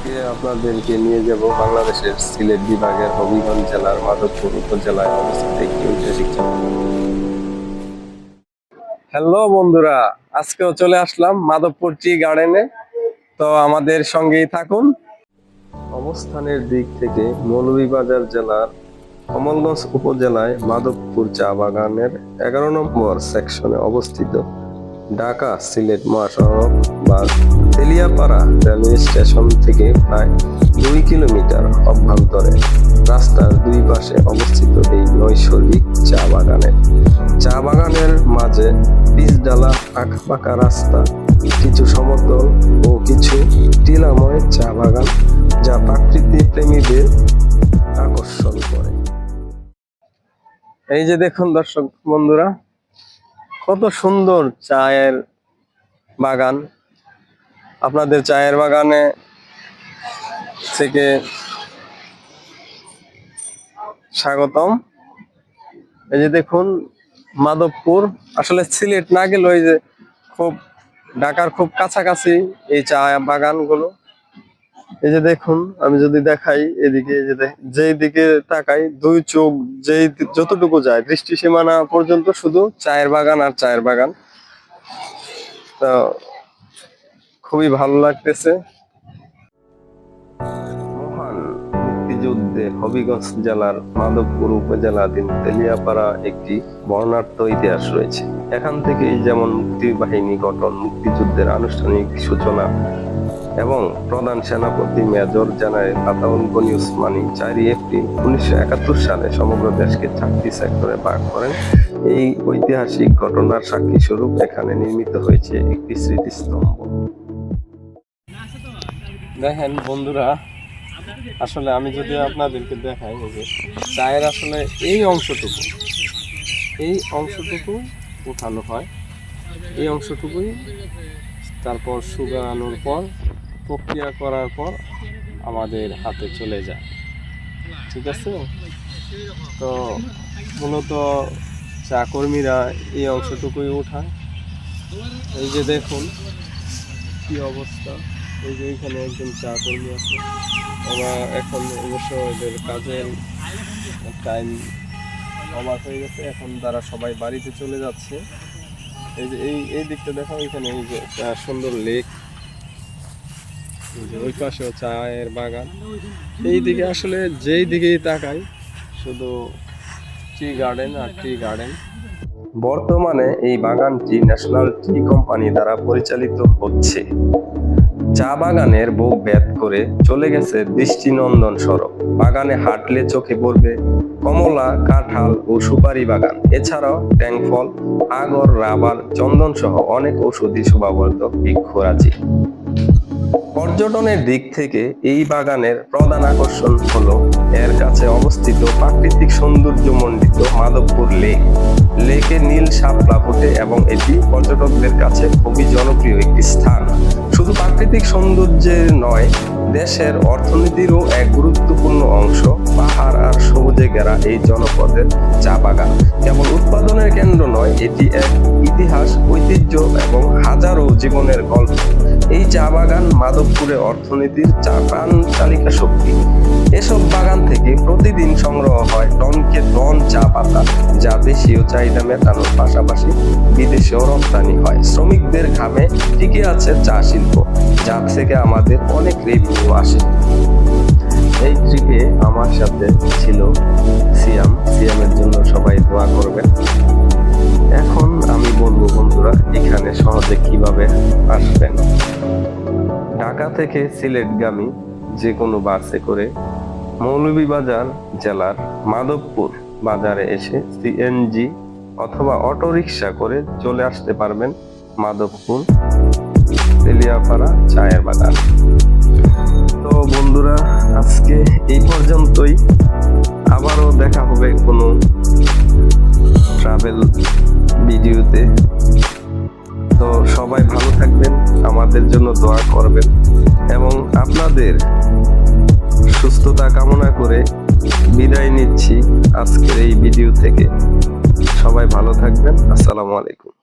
আজকে আপনাদেরকে নিয়ে যাব বাংলাদেশের সিলেট বিভাগের হবিগঞ্জ জেলার মাধবপুর উপজেলায় অবস্থিত একটি জায়গা হ্যালো বন্ধুরা, আজকেও চলে আসলাম মাধবপুর টি গার্ডেনে তো আমাদের সঙ্গেই থাকুন। অবস্থানের দিক থেকে মৌলভীবাজার জেলার কমলগঞ্জ উপজেলায় মাধবপুর চা বাগানের এগারো নম্বর সেকশনে অবস্থিত। ঢাকা সিলেট মহাসড়ক বা তেলিয়াপাড়া রেলওয়ে স্টেশন থেকে প্রায় দুই কিলোমিটার অভ্যন্তরে রাস্তার দুই পাশে অবস্থিত এই নৈসর্গিক চা বাগানের চা বাগানের মাঝে পিচডালা আঁকাপাকা রাস্তা, কিছু সমতল ও কিছু টিলাময় চা বাগান যা প্রাকৃতিক প্রেমীদের আকর্ষণ করে। এই যে দেখুন দর্শক বন্ধুরা কত সুন্দর চায়ের বাগান। আপনাদের চায়ের বাগানে থেকে স্বাগতম। এই যে দেখুন, মাধবপুর। আসলে সিলেট না গেলেও এই যে খুব, ঢাকার খুব কাছাকাছি এই চা বাগানগুলো। এই যে দেখুন, আমি যদি দেখাই এদিকে যে যেই দিকে তাকাই, দুই চোখ যেই যতটুকু যায় দৃষ্টি সীমানা পর্যন্ত শুধু চায়ের বাগান আর চায়ের বাগান। তো খুবই ভালো লাগতেছে। মুক্তিযুদ্ধে হবিগঞ্জ জেলার মাধবপুর উপজেলাধীন তেলিয়াপাড়া একটি বর্ণাঢ্য ইতিহাস রয়েছে। এখান থেকেই যেমন মুক্তি বাহিনী গঠন, মুক্তিযুদ্ধের আনুষ্ঠানিক সূচনা এবং প্রধান সেনাপতি মেজর জেনারেল আতাউল গনি উসমানী চারই এপ্রিল উনিশশো একাত্তর সালে সমগ্র দেশকে চারটি সেক্টরে ভাগ করেন। এই ঐতিহাসিক ঘটনার সাক্ষী স্বরূপ এখানে নির্মিত হয়েছে একটি স্মৃতিস্তম্ভ। দেখেন বন্ধুরা, আসলে আমি যদি আপনাদেরকে দেখাই যে চায়ের আসলে এই অংশটুকু এই অংশটুকু উঠানো হয়। এই অংশটুকুই তারপর শুকানোর পর প্রক্রিয়া করার পর আমাদের হাতে চলে যায়। ঠিক আছে? তো মূলত চা কর্মীরা এই অংশটুকুই উঠায় এই যে দেখুন কি অবস্থা। এই যে এখানে একজন চা কর্মী আছে। ওরা এখন অবশ্য এদের কাজের টাইম অবাক হয়ে গেছে। এখন তারা সবাই বাড়িতে চলে যাচ্ছে। এই যে এই এই দিকটা দেখো, এখানে এই যে সুন্দর লেক ওই পাশেও চায়ের বাগান। এই দিকে আসলে যেই দিকেই তাকাই, শুধু টি গার্ডেন আর টি গার্ডেন। বর্তমানে এই বাগানটি ন্যাশনাল টি কোম্পানি দ্বারা পরিচালিত হচ্ছে। চা বাগানের বুক ব্যাত করে চলে গেছে দৃষ্টিনন্দন সড়ক। বাগানে হাঁটলে চোখে পড়বে কমলা, কাঁঠাল ও সুপারি বাগান। এছাড়াও ট্যাংফল, আগর, রাবার চন্দন সহ অনেক ঔষধি শোভাবর্ধক বৃক্ষরাজি। পর্যটনের দিক থেকে এই বাগানের প্রধান আকর্ষণ হল এর কাছে অবস্থিত প্রাকৃতিক সৌন্দর্যমণ্ডিত মাধবপুর লেক। লেকে নীল শাপলা ফোটে এবং এটি পর্যটকদের কাছে খুবই জনপ্রিয় একটি স্থান। শুধু প্রাকৃতিক সৌন্দর্যের নয় দেশের অর্থনীতিরও এক গুরুত্বপূর্ণ অংশ পাহাড় আর সবুজে ঘেরা এই জনপদের চা বাগান। কেবল উৎপাদনের কেন্দ্র নয়, এটি এক ইতিহাস, ঐতিহ্য এবং হাজারো জীবনের গল্প। এই চা বাগান মাধবপুরে অর্থনীতির চা প্রাণ চালিকা শক্তি এসব বাগান থেকে প্রতিদিন সংগ্রহ হয় টনকে টন চা পাতা, যা দেশীয় চাহিদা মেটানোর পাশাপাশি বিদেশেও রপ্তানি হয়। শ্রমিকদের ঘামে টিকে আছে চা শিল্প, যা থেকে আমাদের অনেক রেভিনিউ আসে। এই ট্রিপে আমার সাথে ছিল সিয়াম। সিয়ামের জন্য সবাই দোয়া করবেন। এখন আমি বলব, বন্ধুরা, এখানে সহজে কীভাবে আসবেন? ঢাকা থেকে সিলেটগামী যে কোনো বাসে করে মৌলভীবাজার জেলার মাধবপুর বাজারে এসে সিএনজি অথবা অটোরিকশা করে চলে আসতে পারবেন মাধবপুর তেলিয়াপাড়া চায়ের বাগান। তো বন্ধুরা, আজকে এই পর্যন্তই। আবারও দেখা হবে কোনো ট্রাভেল ভিডিওতে। তো সবাই ভালো থাকবেন, আমাদের জন্য দোয়া করবেন। এবং আপনাদের করে বিদায় নিচ্ছি আজকের এই ভিডিও থেকে। সবাই ভালো থাকবেন। আসসালামু আলাইকুম।